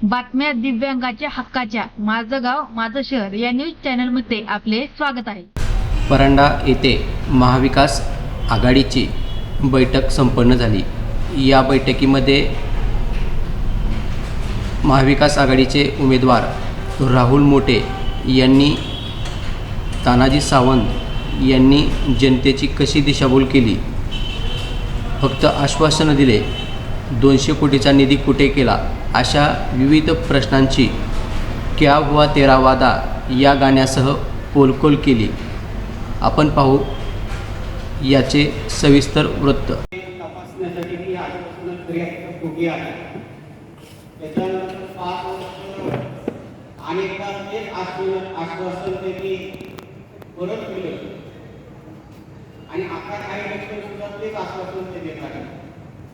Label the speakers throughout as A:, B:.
A: बातम्या दिव्यांगाच्या हक्काच्या. माझं गाव माझं शहर या न्यूज चॅनलमध्ये आपले स्वागत आहे.
B: परांडा येथे महाविकास आघाडीची बैठक संपन्न झाली. या बैठकीमध्ये महाविकास आघाडीचे उमेदवार राहुल मोटे यांनी तानाजी सावंत यांनी जनतेची कशी दिशाभूल केली? फक्त आश्वासनं दिले. दोनशे कोटीचा निधी कुठे केला? अशा विविध प्रश्नांची क्या हुआ तेरा वादा या गाण्यासह पोलकोल केली. आपण पाहू याचे सविस्तर वृत्त.
C: अनेकदा तेच आश्वासन आश्वासन त्यांनी परत केलं आणि आता काही लक्ष सुद्धा तेच आश्वासन ते देत आहे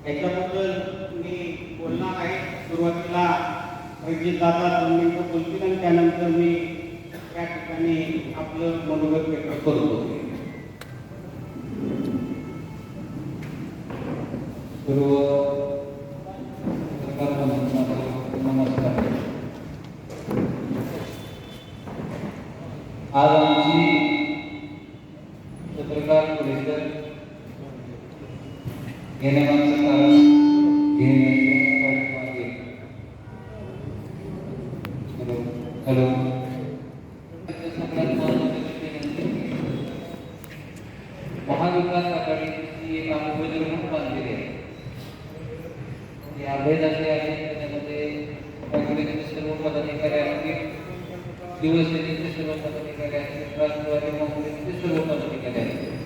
C: त्याच्याबद्दल सुरुवातीला रणजित दादा दोन बोलतील आणि त्यानंतर मी त्या ठिकाणी आपलं मनोगत व्यक्त करतो.
D: सर्व नमस्कार. आज आमची पत्रकार परिषद घेण्यामागचं कारण घेण्याच्या हॅलो महाविकास आघाडीची एक अनुभवी म्हणून बांधलेली आहे आहे त्याच्यामध्ये काँग्रेसचे सर्व पदाधिकारी असतील शिवसेनेचे सर्व पदाधिकारी असतील राष्ट्रवादी काँग्रेसचे सर्व पदाधिकारी असतील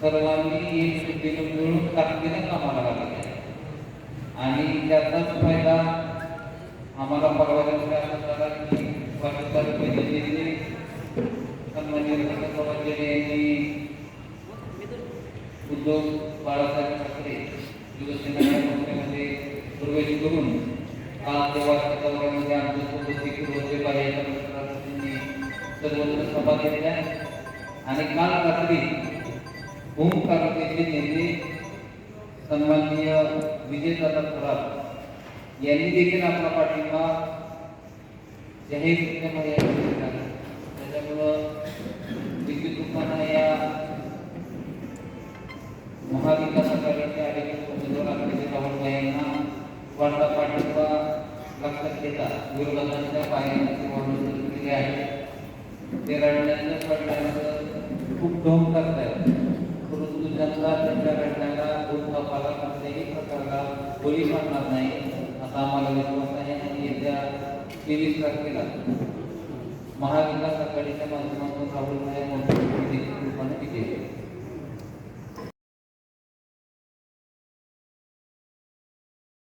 D: सर्वांनी एक मिळून ताकदीने कामाला लागले आणि त्याचाच फायदा आम्हाला परवा की उद्धव बाळासाहेब ठाकरे प्रवेश करून आज देवाच्या दौऱ्यामध्ये होते त्यांनी सर्वत्र सभा घेतल्या. आणि काल रात्री भूम तालुक्याचे नेते सन्माननीय विजयदादा थोरात यांनी देखील आपला पाठिंबा ठिकाणी दिला. त्याच्यामुळं विद्युत रूपानं या महाविकास आघाडीच्या अधिकृत उमेदवार असलेले राहुल यांना वाढता पाठिंबा लक्षात घेता विरोधकांच्या पायांची निवडणूक केली आहे ते रडण्याचं पडण्याचं खूप ढोंग करतायत परंतु जनता त्यांच्या रडण्याला दूध कपाला कोणत्याही प्रकारला बळी पडणार नाही कामाला आहे आणि येत्या तेवीस तारखेला महाविकास आघाडीच्या माध्यमातून राहुल मोठ्या रूपाने विजय